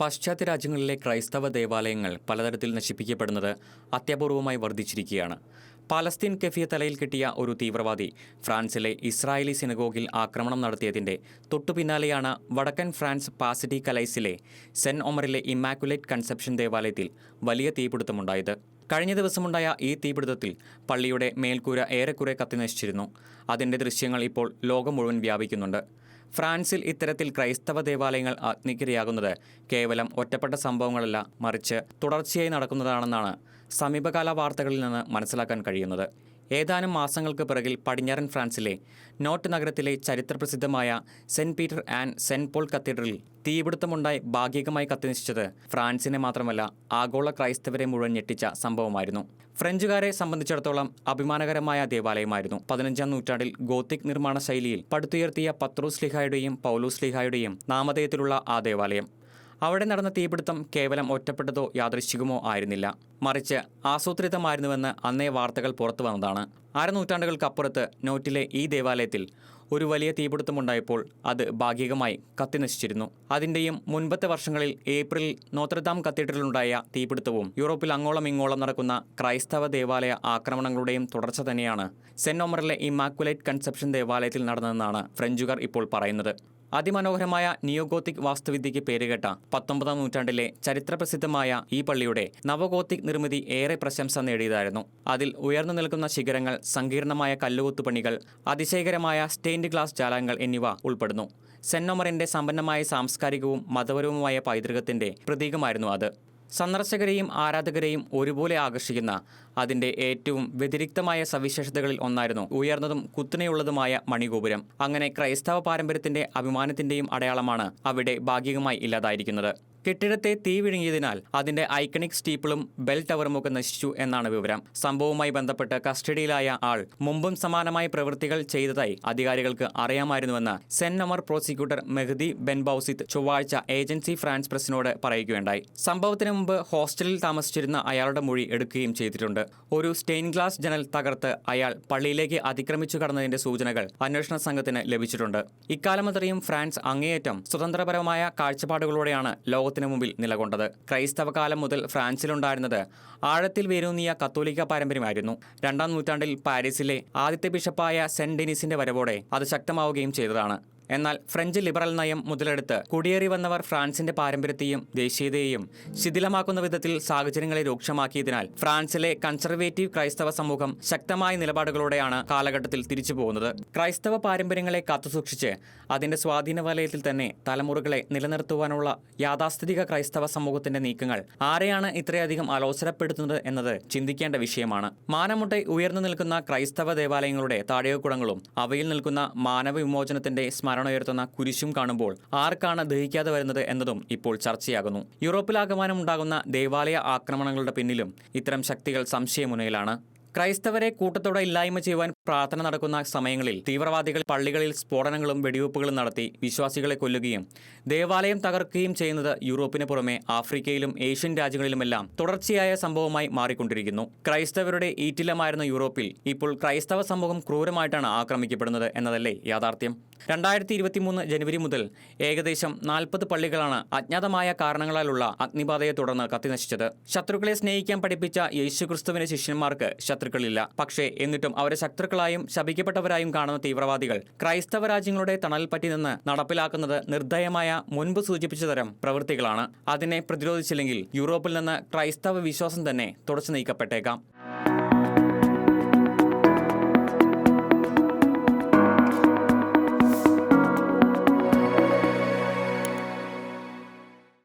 പാശ്ചാത്യ രാജ്യങ്ങളിലെ ക്രൈസ്തവ ദേവാലയങ്ങൾ പലതരത്തിൽ നശിപ്പിക്കപ്പെടുന്നത് അത്യപൂർവമായി വർദ്ധിച്ചിരിക്കുകയാണ്. പാലസ്തീൻ കെഫിയ തലയിൽ കിട്ടിയ ഒരു തീവ്രവാദി ഫ്രാൻസിലെ ഇസ്രായേലി സിനഗോഗിൽ ആക്രമണം നടത്തിയതിന്റെ തൊട്ടുപിന്നാലെയാണ് വടക്കൻ ഫ്രാൻസ് പാസിറ്റി കലൈസിലെ സെൻ ഒമറിലെ ഇമാക്കുലേറ്റ് കൺസെപ്ഷൻ ദേവാലയത്തിൽ വലിയ തീപിടുത്തമുണ്ടായത്. കഴിഞ്ഞ ദിവസമുണ്ടായ ഈ തീപിടുത്തത്തിൽ പള്ളിയുടെ മേൽക്കൂര ഏറെക്കുറെ കത്തിനശിച്ചിരുന്നു. അതിന്റെ ദൃശ്യങ്ങൾ ഇപ്പോൾ ലോകം മുഴുവൻ വ്യാപിക്കുന്നുണ്ട്. ഫ്രാൻസിൽ ഇത്തരത്തിൽ ക്രൈസ്തവ ദേവാലയങ്ങൾ അഗ്നിക്കിരയാകുന്നത് കേവലം ഒറ്റപ്പെട്ട സംഭവങ്ങളല്ല മറിച്ച് തുടർച്ചയായി നടക്കുന്നതാണെന്നാണ് സമീപകാല വാർത്തകളിൽ നിന്ന് മനസ്സിലാക്കാൻ കഴിയുന്നത്. ഏതാനും മാസങ്ങൾക്ക് പിറകിൽ പടിഞ്ഞാറൻ ഫ്രാൻസിലെ നോട്ട് നഗരത്തിലെ ചരിത്രപ്രസിദ്ധമായ saint Peter and saint Paul കത്തീഡ്രലിൽ തീപിടുത്തമുണ്ടായി ഭാഗികമായി കത്തിനശിച്ചത് ഫ്രാൻസിനെ മാത്രമല്ല ആഗോള ക്രൈസ്തവരെ മുഴുവൻ ഞെട്ടിച്ച സംഭവമായിരുന്നു. ഫ്രഞ്ചുകാരെ സംബന്ധിച്ചിടത്തോളം അഭിമാനകരമായ ദേവാലയമായിരുന്നു. പതിനഞ്ചാം നൂറ്റാണ്ടിൽ ഗോത്തിക് നിർമ്മാണ ശൈലിയിൽ പടുത്തുയർത്തിയ പത്രോസ് ലിഹായുടെയും പൗലോസ് ലിഹായുടെയും നാമധേയത്തിലുള്ള ആ ദേവാലയം. അവിടെ നടന്ന തീപിടുത്തം കേവലം ഒറ്റപ്പെട്ടതോ യാദൃശ്ചികമോ ആയിരുന്നില്ല. മറിച്ച് ആസൂത്രിതമായിരുന്നുവെന്ന് അന്നേ വാർത്തകൾ പുറത്തു വന്നതാണ്. അരനൂറ്റാണ്ടുകൾക്കപ്പുറത്ത് നോറ്റിലെ ഈ ദേവാലയത്തിൽ ഒരു വലിയ തീപിടുത്തമുണ്ടായപ്പോൾ അത് ഭാഗികമായി കത്തിനശിച്ചിരുന്നു. അതിന്റെയും മുൻപത്തെ വർഷങ്ങളിൽ ഏപ്രിൽ നോത്രദാം കത്തീഡ്രലുണ്ടായ തീപിടുത്തവും യൂറോപ്പിൽ അങ്ങോളം ഇങ്ങോളം നടക്കുന്ന ക്രൈസ്തവ ദേവാലയ ആക്രമണങ്ങളുടെയും തുടർച്ച തന്നെയാണ് സെന്റ് ഒമറിലെ ഇമാക്കുലേറ്റ് കൺസെപ്ഷൻ ദേവാലയത്തിൽ നടന്നതെന്നാണ് ഫ്രഞ്ചുകാർ ഇപ്പോൾ പറയുന്നത്. അതിമനോഹരമായ നിയോഗോത്തിക് വാസ്തുവിദ്യയ്ക്ക് പേരുകേട്ട പത്തൊമ്പതാം നൂറ്റാണ്ടിലെ ചരിത്രപ്രസിദ്ധമായ ഈ പള്ളിയുടെ നവഗോത്തിക് നിർമ്മിതി ഏറെ പ്രശംസ നേടിയതായിരുന്നു. അതിൽ ഉയർന്നു നിൽക്കുന്ന ശിഖരങ്ങൾ സങ്കീർണമായ കല്ലുകൊത്തുപണികൾ അതിശയകരമായ സ്റ്റെയിൻഡ് ഗ്ലാസ് ജാലകങ്ങൾ എന്നിവ ഉൾപ്പെടുന്നു. സെന്നൊമറിന്റെ സമ്പന്നമായ സാംസ്കാരികവും മതപരവുമായ പൈതൃകത്തിന്റെ പ്രതീകമായിരുന്നു അത്. സന്ദർശകരെയും ആരാധകരെയും ഒരുപോലെ ആകർഷിക്കുന്ന അതിന്റെ ഏറ്റവും വ്യതിരിക്തമായ സവിശേഷതകളിൽ ഒന്നായിരുന്നു ഉയർന്നതും കുത്തനെയുള്ളതുമായ മണിഗോപുരം. അങ്ങനെ ക്രൈസ്തവ പാരമ്പര്യത്തിന്റെ അഭിമാനത്തിന്റെയും അടയാളമാണ് അവിടെ ഭാഗികമായി ഇല്ലാതായിരിക്കുന്നത്. കെട്ടിടത്തെ തീ വിഴുങ്ങിയതിനാൽ അതിന്റെ ഐക്കണിക് സ്റ്റീപ്പിളും ബെൽ ടവറുമൊക്കെ നശിച്ചു എന്നാണ് വിവരം. സംഭവവുമായി ബന്ധപ്പെട്ട് കസ്റ്റഡിയിലായ ആൾ മുമ്പും സമാനമായ പ്രവൃത്തികൾ ചെയ്തതായി അധികാരികൾക്ക് അറിയാമായിരുന്നുവെന്ന് സെന്നമർ നമർ പ്രോസിക്യൂട്ടർ മെഹദി ബെൻബൌസിത്ത് ചൊവ്വാഴ്ച ഏജൻസി ഫ്രാൻസ് പ്രസിനോട് പറയുകയുണ്ടായി. സംഭവത്തിന് മുമ്പ് ഹോസ്റ്റലിൽ താമസിച്ചിരുന്ന അയാളുടെ മൊഴി എടുക്കുകയും ചെയ്തിട്ടുണ്ട്. ഒരു സ്റ്റെയിൻ ഗ്ലാസ് ജനൽ തകർത്ത് അയാൾ പള്ളിയിലേക്ക് അതിക്രമിച്ചു കടന്നതിന്റെ സൂചനകൾ അന്വേഷണ സംഘത്തിന് ലഭിച്ചിട്ടുണ്ട്. ഇക്കാലമത്രയും ഫ്രാൻസ് അങ്ങേയറ്റം സ്വതന്ത്രപരമായ കാഴ്ചപ്പാടുകളോടെയാണ് ലോകത്തിന് മുമ്പിൽ നിലകൊണ്ടത്. ക്രൈസ്തവ കാലം മുതൽ ഫ്രാൻസിലുണ്ടായിരുന്നത് ആഴത്തിൽ വേരൂന്നിയ കത്തോലിക്ക പാരമ്പര്യമായിരുന്നു. രണ്ടാം നൂറ്റാണ്ടിൽ പാരീസിലെ ആദ്യത്തെ ബിഷപ്പായ സെന്റ് ഡെനിസിന്റെ വരവോടെ അത് ശക്തമാവുകയും ചെയ്തതാണ്. എന്നാൽ ഫ്രഞ്ച് ലിബറൽ നയം മുതലെടുത്ത് കുടിയേറി വന്നവർ ഫ്രാൻസിന്റെ പാരമ്പര്യത്തെയും ദേശീയതയെയും ശിഥിലമാക്കുന്ന വിധത്തിൽ സാഹചര്യങ്ങളെ രൂക്ഷമാക്കിയതിനാൽ ഫ്രാൻസിലെ കൺസർവേറ്റീവ് ക്രൈസ്തവ സമൂഹം ശക്തമായ നിലപാടുകളോടെയാണ് കാലഘട്ടത്തിൽ തിരിച്ചു പോകുന്നത്. ക്രൈസ്തവ പാരമ്പര്യങ്ങളെ കാത്തുസൂക്ഷിച്ച് അതിന്റെ സ്വാധീന വലയത്തിൽ തന്നെ തലമുറകളെ നിലനിർത്തുവാനുള്ള യാഥാസ്ഥിതിക ക്രൈസ്തവ സമൂഹത്തിന്റെ നീക്കങ്ങൾ ആരെയാണ് ഇത്രയധികം അലോസരപ്പെടുത്തുന്നത് എന്നത് ചിന്തിക്കേണ്ട വിഷയമാണ്. മാനമുട്ടെ ഉയർന്നു നിൽക്കുന്ന ക്രൈസ്തവ ദേവാലയങ്ങളുടെ താഴെക്കുടങ്ങളും അവയിൽ നിൽക്കുന്ന മാനവ വിമോചനത്തിന്റെ സ്മരണ ഉയർത്തുന്ന കുരിശും കാണുമ്പോൾ ആർക്കാണ് ദഹിക്കാതെ വരുന്നത് എന്നതും ഇപ്പോൾ ചർച്ചയാകുന്നു. യൂറോപ്പിലാകമാനം ഉണ്ടാകുന്ന ദേവാലയ ആക്രമണങ്ങളുടെ പിന്നിലും ഇത്തരം ശക്തികൾ സംശയമുനയിലാണ് ക്രൈസ്തവരെ കൂട്ടത്തോടെ ഇല്ലായ്മ ചെയ്യുവാൻ പ്രാർത്ഥന നടക്കുന്ന സമയങ്ങളിൽ തീവ്രവാദികൾ പള്ളികളിൽ സ്ഫോടനങ്ങളും വെടിവയ്പ്പുകളും നടത്തി വിശ്വാസികളെ കൊല്ലുകയും ദേവാലയം തകർക്കുകയും ചെയ്യുന്നത് യൂറോപ്പിന് പുറമെ ആഫ്രിക്കയിലും ഏഷ്യൻ രാജ്യങ്ങളിലുമെല്ലാം തുടർച്ചയായ സംഭവമായി മാറിക്കൊണ്ടിരിക്കുന്നു. ക്രൈസ്തവരുടെ ഈറ്റിലമായിരുന്ന യൂറോപ്പിൽ ഇപ്പോൾ ക്രൈസ്തവ സമൂഹം ക്രൂരമായിട്ടാണ് ആക്രമിക്കപ്പെടുന്നത് എന്നതല്ലേ യാഥാർത്ഥ്യം? രണ്ടായിരത്തി ഇരുപത്തിമൂന്ന് ജനുവരി മുതൽ ഏകദേശം നാൽപ്പത് പള്ളികളാണ് അജ്ഞാതമായ കാരണങ്ങളാലുള്ള അഗ്നിബാധയെ തുടർന്ന് കത്തിനശിച്ചത്. ശത്രുക്കളെ സ്നേഹിക്കാൻ പഠിപ്പിച്ച യേശുക്രിസ്തുവിന്റെ ശിഷ്യന്മാർക്ക് ശത്രുക്കളില്ല. പക്ഷേ എന്നിട്ടും അവരെ ശത്രുക്കളായും ശപിക്കപ്പെട്ടവരായും കാണുന്ന തീവ്രവാദികൾ ക്രൈസ്തവ രാജ്യങ്ങളുടെ തണൽ പറ്റി നിന്ന് നടപ്പിലാക്കുന്നത് നിർദ്ദയമായ മുൻപ് സൂചിപ്പിച്ച തരം പ്രവൃത്തികളാണ്. അതിനെ പ്രതിരോധിച്ചില്ലെങ്കിൽ യൂറോപ്പിൽ നിന്ന് ക്രൈസ്തവ വിശ്വാസം തന്നെ തുടച്ചു നീക്കപ്പെട്ടേക്കാം.